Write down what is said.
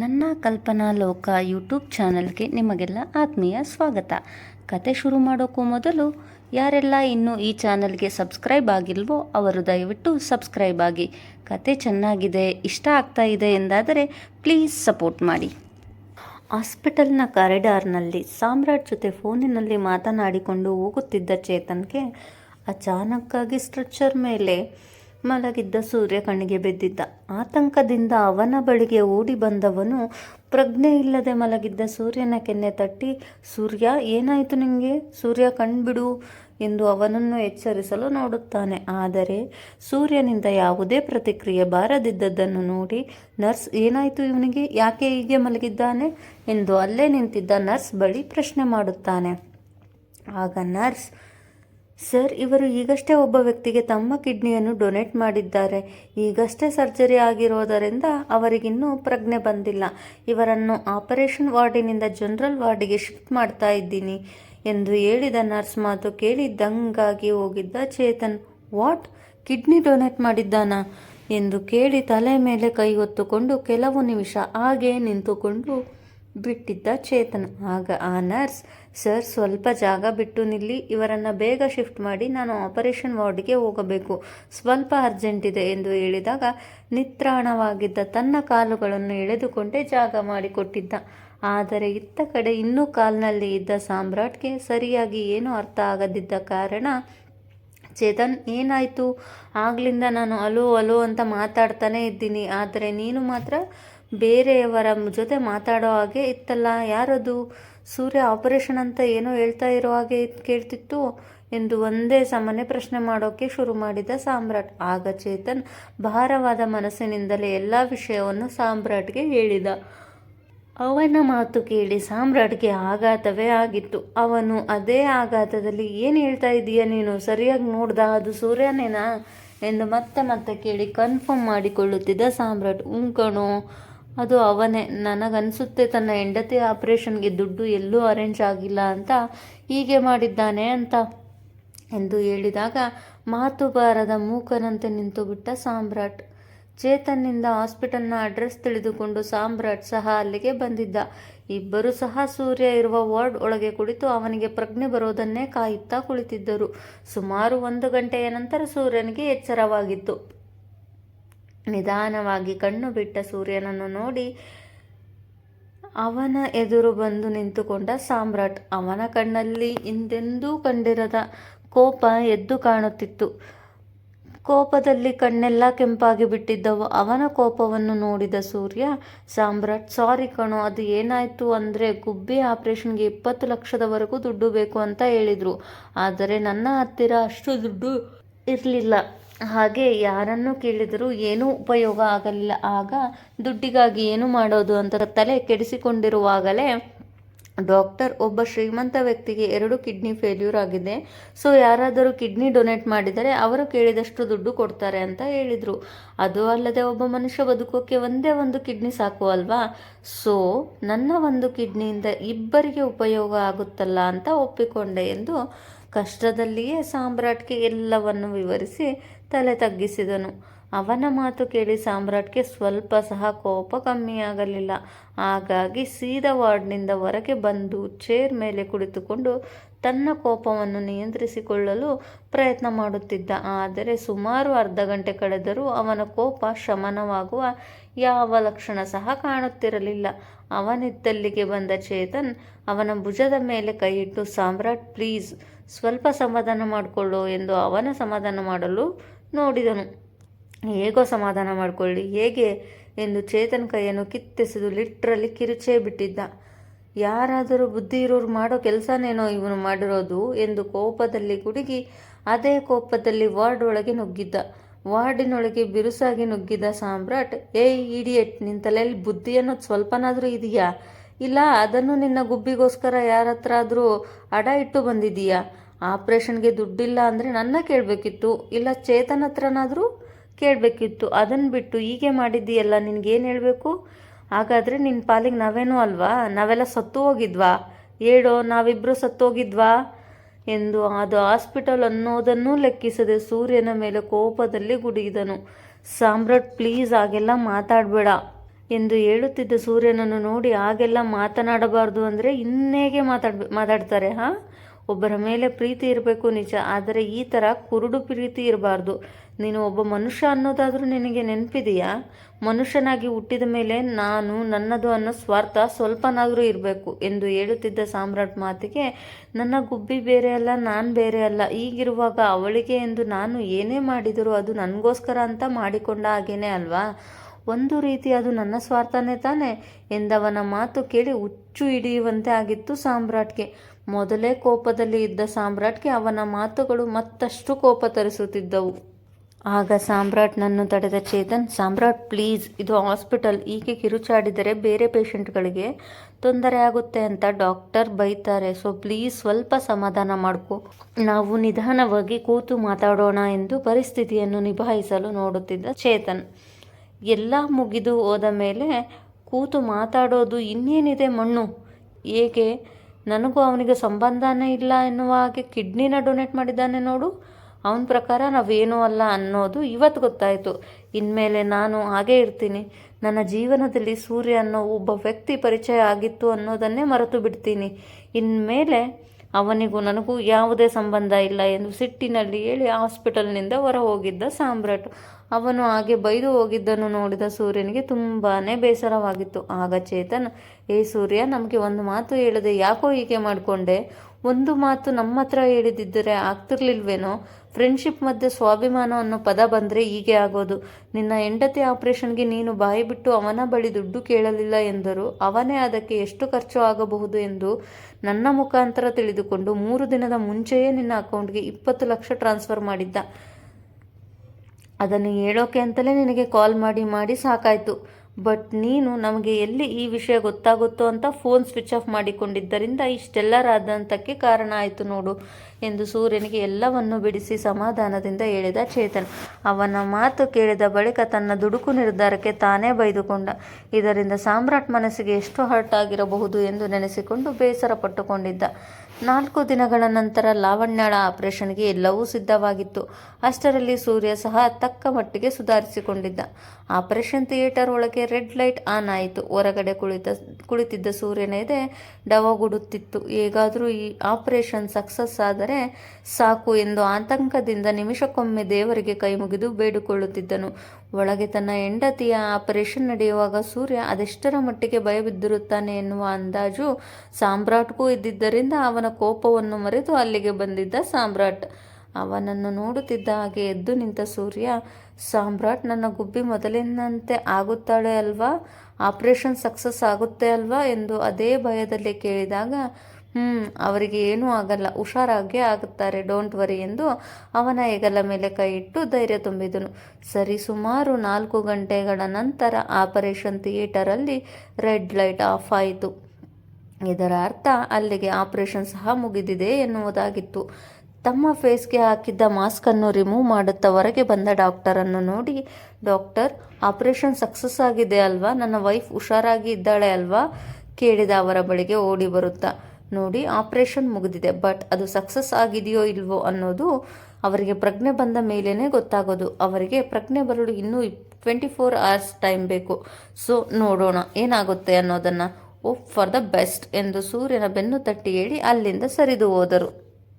ನನ್ನ ಕಲ್ಪನಾ ಲೋಕ ಯೂಟ್ಯೂಬ್ ಚಾನಲ್ಗೆ ನಿಮಗೆಲ್ಲ ಆತ್ಮೀಯ ಸ್ವಾಗತ. ಕತೆ ಶುರು ಮಾಡೋಕ್ಕೂ ಮೊದಲು, ಯಾರೆಲ್ಲ ಇನ್ನೂ ಈ ಚಾನಲ್ಗೆ ಸಬ್ಸ್ಕ್ರೈಬ್ ಆಗಿಲ್ವೋ ಅವರು ದಯವಿಟ್ಟು ಸಬ್ಸ್ಕ್ರೈಬ್ ಆಗಿ. ಕತೆ ಚೆನ್ನಾಗಿದೆ, ಇಷ್ಟ ಆಗ್ತಾ ಇದೆ ಎಂದಾದರೆ ಪ್ಲೀಸ್ ಸಪೋರ್ಟ್ ಮಾಡಿ. ಹಾಸ್ಪಿಟಲ್ನ ಕಾರಿಡಾರ್ನಲ್ಲಿ ಸಾಮ್ರಾಟ್ ಜೊತೆ ಫೋನಿನಲ್ಲಿ ಮಾತನಾಡಿಕೊಂಡು ಹೋಗುತ್ತಿದ್ದ ಚೇತನ್ಗೆ ಅಚಾನಕ್ಕಾಗಿ ಸ್ಟ್ರಕ್ಚರ್ ಮೇಲೆ ಮಲಗಿದ್ದ ಸೂರ್ಯ ಕಣ್ಣಿಗೆ ಬಿದ್ದಿದ್ದ. ಆತಂಕದಿಂದ ಅವನ ಬಳಿಗೆ ಓಡಿ ಬಂದವನು ಪ್ರಜ್ಞೆ ಇಲ್ಲದೆ ಮಲಗಿದ್ದ ಸೂರ್ಯನ ಕೆನ್ನೆ ತಟ್ಟಿ, ಸೂರ್ಯ, ಏನಾಯಿತು ನಿಮಗೆ ಸೂರ್ಯ ಕಣ್ಬಿಡು ಎಂದು ಅವನನ್ನು ಎಚ್ಚರಿಸಲು ನೋಡುತ್ತಾನೆ. ಆದರೆ ಸೂರ್ಯನಿಂದ ಯಾವುದೇ ಪ್ರತಿಕ್ರಿಯೆ ಬಾರದಿದ್ದದ್ದನ್ನು ನೋಡಿ, ನರ್ಸ್, ಏನಾಯಿತು ಇವನಿಗೆ? ಯಾಕೆ ಹೀಗೆ ಮಲಗಿದ್ದಾನೆ? ಎಂದು ಅಲ್ಲೇ ನಿಂತಿದ್ದ ನರ್ಸ್ ಬಳಿ ಪ್ರಶ್ನೆ ಮಾಡುತ್ತಾನೆ. ಆಗ ನರ್ಸ್ ಸರ್, ಇವರು ಈಗಷ್ಟೇ ಒಬ್ಬ ವ್ಯಕ್ತಿಗೆ ತಮ್ಮ ಕಿಡ್ನಿಯನ್ನು ಡೊನೇಟ್ ಮಾಡಿದ್ದಾರೆ. ಈಗಷ್ಟೇ ಸರ್ಜರಿ ಆಗಿರೋದರಿಂದ ಅವರಿಗಿನ್ನೂ ಪ್ರಜ್ಞೆ ಬಂದಿಲ್ಲ. ಇವರನ್ನು ಆಪರೇಷನ್ ವಾರ್ಡಿನಿಂದ ಜನರಲ್ ವಾರ್ಡಿಗೆ ಶಿಫ್ಟ್ ಮಾಡ್ತಾ ಇದ್ದೀನಿ ಎಂದು ಹೇಳಿದ ನರ್ಸ್ ಮಾತು ಕೇಳಿ ದಂಗಾಗಿ ಹೋಗಿದ್ದ ಚೇತನ್, ವಾಟ್? ಕಿಡ್ನಿ ಡೊನೇಟ್ ಮಾಡಿದ್ದಾನಾ? ಎಂದು ಕೇಳಿ ತಲೆ ಮೇಲೆ ಕೈ ಹೊತ್ತುಕೊಂಡು ಕೆಲವು ನಿಮಿಷ ಹಾಗೆ ನಿಂತುಕೊಂಡು ಬಿಟ್ಟಿದ್ದ ಚೇತನ್. ಆಗ ಆ ನರ್ಸ್, ಸರ್, ಸ್ವಲ್ಪ ಜಾಗ ಬಿಟ್ಟು ನಿಲ್ಲಿ, ಇವರನ್ನು ಬೇಗ ಶಿಫ್ಟ್ ಮಾಡಿ ನಾನು ಆಪರೇಷನ್ ವಾರ್ಡ್ಗೆ ಹೋಗಬೇಕು. ಸ್ವಲ್ಪ ಅರ್ಜೆಂಟ್ ಇದೆ, ಎಂದು ಹೇಳಿದಾಗ ನಿತ್ರಾಣವಾಗಿದ್ದ ತನ್ನ ಕಾಲುಗಳನ್ನು ಎಳೆದುಕೊಂಡೇ ಜಾಗ ಮಾಡಿಕೊಟ್ಟಿದ್ದ. ಆದರೆ ಇತ್ತ ಕಡೆ ಇನ್ನೂ ಕಾಲ್ನಲ್ಲಿ ಇದ್ದ ಸಾಮ್ರಾಟ್ಗೆ ಸರಿಯಾಗಿ ಏನೂ ಅರ್ಥ ಆಗದಿದ್ದ ಕಾರಣ, ಚೇತನ್, ಏನಾಯಿತು? ಆಗ್ಲಿಂದ ನಾನು ಅಲೋ ಅಲೋ ಅಂತ ಮಾತಾಡ್ತಾನೆ ಇದ್ದೀನಿ. ಆದರೆ ನೀನು ಮಾತ್ರ ಬೇರೆಯವರ ಜೊತೆ ಮಾತಾಡೋ ಹಾಗೆ ಇತ್ತಲ್ಲ, ಯಾರದು? ಸೂರ್ಯ ಆಪರೇಷನ್ ಅಂತ ಏನೋ ಹೇಳ್ತಾ ಇರೋ ಹಾಗೆ ಕೇಳ್ತಿತ್ತು ಎಂದು ಒಂದೇ ಸಮನೆ ಪ್ರಶ್ನೆ ಮಾಡೋಕ್ಕೆ ಶುರು ಮಾಡಿದ ಸಾಮ್ರಾಟ್. ಆಗ ಚೇತನ್ ಭಾರವಾದ ಮನಸ್ಸಿನಿಂದಲೇ ಎಲ್ಲ ವಿಷಯವನ್ನು ಸಾಮ್ರಾಟ್ಗೆ ಹೇಳಿದ. ಅವನ ಮಾತು ಕೇಳಿ ಸಾಮ್ರಾಟ್ಗೆ ಆಘಾತವೇ ಆಗಿತ್ತು. ಅವನು ಅದೇ ಆಘಾತದಲ್ಲಿ, ಏನು ಹೇಳ್ತಾ ಇದೀಯ ನೀನು? ಸರಿಯಾಗಿ ನೋಡ್ದ? ಅದು ಸೂರ್ಯನೇನಾ? ಎಂದು ಮತ್ತೆ ಮತ್ತೆ ಕೇಳಿ ಕನ್ಫರ್ಮ್ ಮಾಡಿಕೊಳ್ಳುತ್ತಿದ್ದ ಸಾಮ್ರಾಟ್ ಉಂಕಣೋ ಅದು ಅವನೇ. ನನಗನ್ಸುತ್ತೆ ತನ್ನ ಹೆಂಡತಿ ಆಪರೇಷನ್ಗೆ ದುಡ್ಡು ಎಲ್ಲೂ ಅರೇಂಜ್ ಆಗಿಲ್ಲ ಅಂತ ಹೀಗೆ ಮಾಡಿದ್ದಾನೆ ಅಂತ. ಎಂದು ಹೇಳಿದಾಗ ಮಾತು ಬಾರದ ಮೂಕನಂತೆ ನಿಂತುಬಿಟ್ಟ ಸಾಮ್ರಾಟ್. ಚೇತನ್ನಿಂದ ಹಾಸ್ಪಿಟಲ್ನ ಅಡ್ರೆಸ್ ತಿಳಿದುಕೊಂಡು ಸಾಮ್ರಾಟ್ ಸಹ ಅಲ್ಲಿಗೆ ಬಂದಿದ್ದ. ಇಬ್ಬರು ಸಹ ಸೂರ್ಯ ಇರುವ ವಾರ್ಡ್ ಒಳಗೆ ಕುಳಿತು ಅವನಿಗೆ ಪ್ರಜ್ಞೆ ಬರೋದನ್ನೇ ಕಾಯುತ್ತಾ ಕುಳಿತಿದ್ದರು. ಸುಮಾರು ಒಂದು ಗಂಟೆಯ ನಂತರ ಸೂರ್ಯನಿಗೆ ಎಚ್ಚರವಾಗಿತ್ತು. ನಿಧಾನವಾಗಿ ಕಣ್ಣು ಬಿಟ್ಟ ಸೂರ್ಯನನ್ನು ನೋಡಿ ಅವನ ಎದುರು ಬಂದು ನಿಂತುಕೊಂಡ ಸಾಮ್ರಾಟ್ ಅವನ ಕಣ್ಣಲ್ಲಿ ಹಿಂದೆಂದೂ ಕಂಡಿರದ ಕೋಪ ಎದ್ದು ಕಾಣುತ್ತಿತ್ತು. ಕೋಪದಲ್ಲಿ ಕಣ್ಣೆಲ್ಲ ಕೆಂಪಾಗಿ ಬಿಟ್ಟಿದ್ದವು. ಅವನ ಕೋಪವನ್ನು ನೋಡಿದ ಸೂರ್ಯ, ಸಾಮ್ರಾಟ್, ಸಾರಿ ಕಣೋ, ಅದು ಏನಾಯಿತು ಅಂದರೆ ಗುಬ್ಬಿ ಆಪರೇಷನ್ಗೆ ಇಪ್ಪತ್ತು ಲಕ್ಷದವರೆಗೂ ದುಡ್ಡು ಬೇಕು ಅಂತ ಹೇಳಿದರು. ಆದರೆ ನನ್ನ ಹತ್ತಿರ ಅಷ್ಟು ದುಡ್ಡು ಇರಲಿಲ್ಲ. ಹಾಗೆ ಯಾರನ್ನು ಕೇಳಿದರೂ ಏನೂ ಉಪಯೋಗ ಆಗಲಿಲ್ಲ. ಆಗ ದುಡ್ಡಿಗಾಗಿ ಏನು ಮಾಡೋದು ಅಂತ ತಲೆ ಕೆಡಿಸಿಕೊಂಡಿರುವಾಗಲೇ ಡಾಕ್ಟರ್ ಒಬ್ಬ ಶ್ರೀಮಂತ ವ್ಯಕ್ತಿಗೆ ಎರಡು ಕಿಡ್ನಿ ಫೇಲ್ಯೂರ್ ಆಗಿದೆ. ಸೊ, ಯಾರಾದರೂ ಕಿಡ್ನಿ ಡೊನೇಟ್ ಮಾಡಿದರೆ ಅವರು ಕೇಳಿದಷ್ಟು ದುಡ್ಡು ಕೊಡ್ತಾರೆ ಅಂತ ಹೇಳಿದರು. ಅದು ಅಲ್ಲದೆ ಒಬ್ಬ ಮನುಷ್ಯ ಬದುಕೋಕ್ಕೆ ಒಂದೇ ಒಂದು ಕಿಡ್ನಿ ಸಾಕು ಅಲ್ವಾ? ಸೊ, ನನ್ನ ಒಂದು ಕಿಡ್ನಿಯಿಂದ ಇಬ್ಬರಿಗೆ ಉಪಯೋಗ ಆಗುತ್ತಲ್ಲ ಅಂತ ಒಪ್ಪಿಕೊಂಡೆ ಎಂದು ಕಷ್ಟದಲ್ಲಿಯೇ ಸಾಮ್ರಾಟ್ಗೆ ಎಲ್ಲವನ್ನು ವಿವರಿಸಿ ತಲೆ ತಗ್ಗಿಸಿದನು. ಅವನ ಮಾತು ಕೇಳಿ ಸಾಮ್ರಾಟ್ಗೆ ಸ್ವಲ್ಪ ಸಹ ಕೋಪ ಕಮ್ಮಿಯಾಗಲಿಲ್ಲ. ಹಾಗಾಗಿ ಸೀದಾ ವಾರ್ಡ್ನಿಂದ ಹೊರಗೆ ಬಂದು ಚೇರ್ ಮೇಲೆ ಕುಳಿತುಕೊಂಡು ತನ್ನ ಕೋಪವನ್ನು ನಿಯಂತ್ರಿಸಿಕೊಳ್ಳಲು ಪ್ರಯತ್ನ ಮಾಡುತ್ತಿದ್ದ. ಆದರೆ ಸುಮಾರು ಅರ್ಧ ಗಂಟೆ ಕಳೆದರೂ ಅವನ ಕೋಪ ಶಮನವಾಗುವ ಯಾವ ಲಕ್ಷಣ ಸಹ ಕಾಣುತ್ತಿರಲಿಲ್ಲ. ಅವನಿದ್ದಲ್ಲಿಗೆ ಬಂದ ಚೇತನ್ ಅವನ ಭುಜದ ಮೇಲೆ ಕೈಯಿಟ್ಟು, ಸಾಮ್ರಾಟ್, ಪ್ಲೀಸ್ ಸ್ವಲ್ಪ ಸಮಾಧಾನ ಮಾಡಿಕೊಳ್ಳು ಎಂದು ಅವನ ಸಮಾಧಾನ ಮಾಡಲು ನೋಡಿದನು. ಹೇಗೋ ಸಮಾಧಾನ ಮಾಡಿಕೊಳ್ಳಿ. ಹೇಗೆ ಎಂದು ಚೇತನ್ ಕೈಯನ್ನು ಕಿತ್ತೆಸೆದು ಲಿಟ್ರಲ್ಲಿ ಕಿರುಚೇ ಬಿಟ್ಟಿದ್ದ. ಯಾರಾದರೂ ಬುದ್ಧಿ ಇರೋರು ಮಾಡೋ ಕೆಲಸನೇನೋ ಇವನು ಮಾಡಿರೋದು ಎಂದು ಕೋಪದಲ್ಲಿ ಗುಡುಗಿ ಅದೇ ಕೋಪದಲ್ಲಿ ವಾರ್ಡ್ ಒಳಗೆ ನುಗ್ಗಿದ್ದ. ವಾರ್ಡಿನೊಳಗೆ ಬಿರುಸಾಗಿ ನುಗ್ಗಿದ ಸಾಮ್ರಾಟ್, ಏಯ್ ಇಡಿಯಟ್ ನಿನ್ನ ತಲೆಯಲ್ಲಿ ಬುದ್ಧಿ ಅನ್ನೋದು ಸ್ವಲ್ಪನಾದರೂ ಇದೆಯಾ? ಇಲ್ಲ, ಅದನ್ನು ನಿನ್ನ ಗುಬ್ಬಿಗೋಸ್ಕರ ಯಾರ ಹತ್ರ ಆದರೂ ಅಡ ಇಟ್ಟು ಬಂದಿದೀಯಾ? ಆಪ್ರೇಷನ್ಗೆ ದುಡ್ಡಿಲ್ಲ ಅಂದರೆ ನನ್ನ ಕೇಳಬೇಕಿತ್ತು. ಇಲ್ಲ, ಚೇತನ್ ಹತ್ರನಾದರೂ? ಕೇಳಬೇಕಿತ್ತು. ಅದನ್ನು ಬಿಟ್ಟು ಹೀಗೆ ಮಾಡಿದ್ದೀಯಲ್ಲ ನಿನಗೇನು ಹೇಳಬೇಕು? ಹಾಗಾದರೆ ನಿನ್ನ ಪಾಲಿಗೆ ನಾವೇನೂ ಅಲ್ವಾ? ನಾವೆಲ್ಲ ಸತ್ತು ಹೋಗಿದ್ವಾ? ಹೇಳೋ ನಾವಿಬ್ಬರು ಸತ್ತು ಹೋಗಿದ್ವಾ? ಎಂದು ಅದು ಹಾಸ್ಪಿಟಲ್ ಅನ್ನೋದನ್ನು ಲೆಕ್ಕಿಸದೆ ಸೂರ್ಯನ ಮೇಲೆ ಕೋಪದಲ್ಲಿ ಗುಡುಗಿದನು. ಸಾಮ್ರಾಟ್, ಪ್ಲೀಸ್ ಹಾಗೆಲ್ಲ ಮಾತಾಡಬೇಡ ಎಂದು ಹೇಳುತ್ತಿದ್ದ ಸೂರ್ಯನನ್ನು ನೋಡಿ ಹಾಗೆಲ್ಲ ಮಾತನಾಡಬಾರ್ದು ಅಂದರೆ ಇನ್ನೇಗೆ ಮಾತಾಡ್ಬೇ, ಮಾತಾಡ್ತಾರೆ, ಹಾಂ? ಒಬ್ಬರ ಮೇಲೆ ಪ್ರೀತಿ ಇರಬೇಕು ನಿಜ, ಆದರೆ ಈ ಥರ ಕುರುಡು ಪ್ರೀತಿ ಇರಬಾರ್ದು. ನೀನು ಒಬ್ಬ ಮನುಷ್ಯ ಅನ್ನೋದಾದರೂ ನಿನಗೆ ನೆನಪಿದೆಯಾ? ಮನುಷ್ಯನಾಗಿ ಹುಟ್ಟಿದ ಮೇಲೆ ನಾನು ನನ್ನದು ಅನ್ನೋ ಸ್ವಾರ್ಥ ಸ್ವಲ್ಪನಾದರೂ ಇರಬೇಕು ಎಂದು ಹೇಳುತ್ತಿದ್ದ ಸಾಮ್ರಾಟ್ ಮಾತಿಗೆ, ನನ್ನ ಗುಬ್ಬಿ ಬೇರೆ ಅಲ್ಲ, ನಾನು ಬೇರೆ ಅಲ್ಲ. ಈಗಿರುವಾಗ ಅವಳಿಗೆ ಎಂದು ನಾನು ಏನೇ ಮಾಡಿದರೂ ಅದು ನನಗೋಸ್ಕರ ಅಂತ ಮಾಡಿಕೊಂಡ ಹಾಗೇನೆ ಅಲ್ವಾ? ಒಂದು ರೀತಿ ಅದು ನನ್ನ ಸ್ವಾರ್ಥನೇ ತಾನೆ ಎಂದವನ ಮಾತು ಕೇಳಿ ಹುಚ್ಚು ಹಿಡಿಯುವಂತೆ ಆಗಿತ್ತು ಸಾಮ್ರಾಟ್ಗೆ. ಮೊದಲೇ ಕೋಪದಲ್ಲಿ ಇದ್ದ ಸಾಮ್ರಾಟ್ಗೆ ಅವನ ಮಾತುಗಳು ಮತ್ತಷ್ಟು ಕೋಪ ತರಿಸುತ್ತಿದ್ದವು. ಆಗ ಸಾಮ್ರಾಟ್ನನ್ನು ತಡೆದ ಚೇತನ್, ಸಾಮ್ರಾಟ್ ಪ್ಲೀಸ್ ಇದು ಹಾಸ್ಪಿಟಲ್ ಹೀಗೆ ಕಿರುಚಾಡಿದರೆ ಬೇರೆ ಪೇಷಂಟ್ಗಳಿಗೆ ತೊಂದರೆ ಆಗುತ್ತೆ ಅಂತ ಡಾಕ್ಟರ್ ಬೈತಾರೆ. ಸೊ ಪ್ಲೀಸ್ ಸ್ವಲ್ಪ ಸಮಾಧಾನ ಮಾಡ್ಕೊ. ನಾವು ನಿಧಾನವಾಗಿ ಕೂತು ಮಾತಾಡೋಣ ಎಂದು ಪರಿಸ್ಥಿತಿಯನ್ನು ನಿಭಾಯಿಸಲು ನೋಡುತ್ತಿದ್ದ ಚೇತನ್. ಎಲ್ಲ ಮುಗಿದು ಹೋದ ಮೇಲೆ ಕೂತು ಮಾತಾಡೋದು ಇನ್ನೇನಿದೆ ಮಣ್ಣು? ಏಕೆ? ನನಗೂ ಅವನಿಗೆ ಸಂಬಂಧನೇ ಇಲ್ಲ ಎನ್ನುವ ಹಾಗೆ ಕಿಡ್ನಿನ ಡೊನೇಟ್ ಮಾಡಿದ್ದಾನೆ ನೋಡು. ಅವನ ಪ್ರಕಾರ ನಾವೇನೂ ಅಲ್ಲ ಅನ್ನೋದು ಇವತ್ತು ಗೊತ್ತಾಯಿತು. ಇನ್ಮೇಲೆ ನಾನು ಹಾಗೇ ಇರ್ತೀನಿ. ನನ್ನ ಜೀವನದಲ್ಲಿ ಸೂರ್ಯ ಅನ್ನೋ ಒಬ್ಬ ವ್ಯಕ್ತಿ ಪರಿಚಯ ಆಗಿತ್ತು ಅನ್ನೋದನ್ನೇ ಮರೆತು ಬಿಡ್ತೀನಿ. ಇನ್ಮೇಲೆ ಅವನಿಗೂ ನನಗೂ ಯಾವುದೇ ಸಂಬಂಧ ಇಲ್ಲ ಎಂದು ಸಿಟ್ಟಿನಲ್ಲಿ ಹೇಳಿ ಹಾಸ್ಪಿಟಲ್ನಿಂದ ಹೊರ ಹೋಗಿದ್ದ ಸಾಮ್ರಾಟ್. ಅವನು ಹಾಗೆ ಬೈದು ಹೋಗಿದ್ದನ್ನು ನೋಡಿದ ಸೂರ್ಯನಿಗೆ ತುಂಬಾ ಬೇಸರವಾಗಿತ್ತು. ಆಗ ಚೇತನ್, ಏ ಸೂರ್ಯ, ನಮಗೆ ಒಂದು ಮಾತು ಹೇಳಿದೆ ಯಾಕೋ ಹೀಗೆ ಮಾಡಿಕೊಂಡೆ? ಒಂದು ಮಾತು ನಮ್ಮ ಹತ್ರ ಹೇಳಿದಿದ್ದರೆ ಆಗ್ತಿರ್ಲಿಲ್ವೇನೋ? ಫ್ರೆಂಡ್ಶಿಪ್ ಮಧ್ಯೆ ಸ್ವಾಭಿಮಾನ ಅನ್ನೋ ಪದ ಬಂದರೆ ಹೀಗೆ ಆಗೋದು. ನಿನ್ನ ಹೆಂಡತಿ ಆಪರೇಷನ್ಗೆ ನೀನು ಬಾಯಿ ಬಿಟ್ಟು ಅವನ ಬಳಿ ದುಡ್ಡು ಕೇಳಲಿಲ್ಲ ಎಂದರು ಅವನೇ ಅದಕ್ಕೆ ಎಷ್ಟು ಖರ್ಚು ಆಗಬಹುದು ಎಂದು ನನ್ನ ಮುಖಾಂತರ ತಿಳಿದುಕೊಂಡು ಮೂರು ದಿನದ ಮುಂಚೆಯೇ ನಿನ್ನ ಅಕೌಂಟ್ಗೆ ಇಪ್ಪತ್ತು ಲಕ್ಷ ಟ್ರಾನ್ಸ್ಫರ್ ಮಾಡಿದ್ದ. ಅದನ್ನು ಹೇಳೋಕೆ ಅಂತಲೇ ನಿನಗೆ ಕಾಲ್ ಮಾಡಿ ಮಾಡಿ ಸಾಕಾಯಿತು. ಬಟ್ ನೀನು ನಮಗೆ ಎಲ್ಲಿ ಈ ವಿಷಯ ಗೊತ್ತಾಗುತ್ತೋ ಅಂತ ಫೋನ್ ಸ್ವಿಚ್ ಆಫ್ ಮಾಡಿಕೊಂಡಿದ್ದರಿಂದ ಇಷ್ಟೆಲ್ಲರಾದಂಥಕ್ಕೆ ಕಾರಣ ಆಯಿತು ನೋಡು ಎಂದು ಸೂರ್ಯನಿಗೆ ಎಲ್ಲವನ್ನು ಬಿಡಿಸಿ ಸಮಾಧಾನದಿಂದ ಹೇಳಿದ ಚೇತನ್. ಅವನ ಮಾತು ಕೇಳಿದ ಬಳಿಕ ತನ್ನ ದುಡುಕು ನಿರ್ಧಾರಕ್ಕೆ ತಾನೇ ಬೈದುಕೊಂಡ. ಇದರಿಂದ ಸಾಮ್ರಾಟ್ ಮನಸ್ಸಿಗೆ ಎಷ್ಟು ಹರ್ಟ್ ಆಗಿರಬಹುದು ಎಂದು ನೆನೆಸಿಕೊಂಡು ಬೇಸರ ಪಟ್ಟುಕೊಂಡಿದ್ದ ನಾಲ್ಕು ದಿನಗಳ ನಂತರ ಲಾವಣ್ಯಳ ಆಪರೇಷನ್ಗೆ ಎಲ್ಲವೂ ಸಿದ್ಧವಾಗಿತ್ತು. ಅಷ್ಟರಲ್ಲಿ ಸೂರ್ಯ ಸಹ ತಕ್ಕ ಮಟ್ಟಿಗೆ ಸುಧಾರಿಸಿಕೊಂಡಿದ್ದ. ಆಪರೇಷನ್ ಥಿಯೇಟರ್ ಒಳಗೆ ರೆಡ್ ಲೈಟ್ ಆನ್ ಆಯಿತು. ಹೊರಗಡೆ ಕುಳಿತ, ಕುಳಿತಿದ್ದ ಸೂರ್ಯನ ಇದೆ ಡವಗುಡುತ್ತಿತ್ತು. ಹೇಗಾದರೂ ಈ ಆಪರೇಷನ್ ಸಕ್ಸಸ್ ಆದರೆ ಸಾಕು ಎಂದು ಆತಂಕದಿಂದ ನಿಮಿಷಕ್ಕೊಮ್ಮೆ ದೇವರಿಗೆ ಕೈ ಮುಗಿದು ಬೇಡಿಕೊಳ್ಳುತ್ತಿದ್ದನು. ಒಳಗೆ ತನ್ನ ಹೆಂಡತಿಯ ಆಪರೇಷನ್ ನಡೆಯುವಾಗ ಸೂರ್ಯ ಅದೆಷ್ಟರ ಮಟ್ಟಿಗೆ ಭಯಬಿದ್ದಿರುತ್ತಾನೆ ಎನ್ನುವ ಅಂದಾಜು ಸಾಮ್ರಾಟ್ಗೂ ಇದ್ದಿದ್ದರಿಂದ ಅವನ ಕೋಪವನ್ನು ಮರೆತು ಅಲ್ಲಿಗೆ ಬಂದಿದ್ದ ಸಾಮ್ರಾಟ್. ಅವನನ್ನು ನೋಡುತ್ತಿದ್ದ ಹಾಗೆ ಎದ್ದು ನಿಂತ ಸೂರ್ಯ, ಸಾಮ್ರಾಟ್, ನನ್ನ ಗುಬ್ಬಿ ಮೊದಲಿನಂತೆ ಆಗುತ್ತಾಳೆ ಅಲ್ವಾ? ಆಪರೇಷನ್ ಸಕ್ಸಸ್ ಆಗುತ್ತೆ ಅಲ್ವಾ? ಎಂದು ಅದೇ ಭಯದಲ್ಲಿ ಕೇಳಿದಾಗ ಹ್ಞೂ ಅವರಿಗೆ ಏನೂ ಆಗಲ್ಲ, ಹುಷಾರಾಗೇ ಆಗುತ್ತಾರೆ, ಡೋಂಟ್ ವರಿ ಎಂದು ಅವನ ಹೆಗಲ ಮೇಲೆ ಕೈ ಇಟ್ಟು ಧೈರ್ಯ ತುಂಬಿದನು. ಸರಿ, ಸುಮಾರು ನಾಲ್ಕು ಗಂಟೆಗಳ ನಂತರ ಆಪರೇಷನ್ ಥಿಯೇಟರಲ್ಲಿ ರೆಡ್ ಲೈಟ್ ಆಫ್ ಆಯಿತು. ಇದರ ಅರ್ಥ ಅಲ್ಲಿಗೆ ಆಪರೇಷನ್ ಸಹ ಮುಗಿದಿದೆ ಎನ್ನುವುದಾಗಿತ್ತು. ತಮ್ಮ ಫೇಸ್ಗೆ ಹಾಕಿದ್ದ ಮಾಸ್ಕನ್ನು ರಿಮೂವ್ ಮಾಡುತ್ತಾ ಹೊರಗೆ ಬಂದ ಡಾಕ್ಟರನ್ನು ನೋಡಿ, ಡಾಕ್ಟರ್, ಆಪರೇಷನ್ ಸಕ್ಸಸ್ ಆಗಿದೆ ಅಲ್ವಾ? ನನ್ನ ವೈಫ್ ಹುಷಾರಾಗಿ ಇದ್ದಾಳೆ ಅಲ್ವಾ? ಕೇಳಿದ ಅವರ ಬಳಿಗೆ ಓಡಿ ಬರುತ್ತಾ. ನೋಡಿ, ಆಪರೇಷನ್ ಮುಗಿದಿದೆ, ಬಟ್ ಅದು ಸಕ್ಸಸ್ ಆಗಿದೆಯೋ ಇಲ್ವೋ ಅನ್ನೋದು ಅವರಿಗೆ ಪ್ರಜ್ಞೆ ಬಂದ ಮೇಲೇ ಗೊತ್ತಾಗೋದು. ಅವರಿಗೆ ಪ್ರಜ್ಞೆ ಬರಲು ಇನ್ನೂ ಟ್ವೆಂಟಿ ಫೋರ್ ಅವರ್ಸ್ ಟೈಮ್ ಬೇಕು. ಸೊ, ನೋಡೋಣ, ಏನಾಗುತ್ತೆ ಅನ್ನೋದನ್ನು. ಓಪ್ ಫಾರ್ ದ ಬೆಸ್ಟ್ ಎಂದು ಸೂರ್ಯನ ಬೆನ್ನು ತಟ್ಟಿ ಹೇಳಿ ಅಲ್ಲಿಂದ ಸರಿದು ಹೋದರು.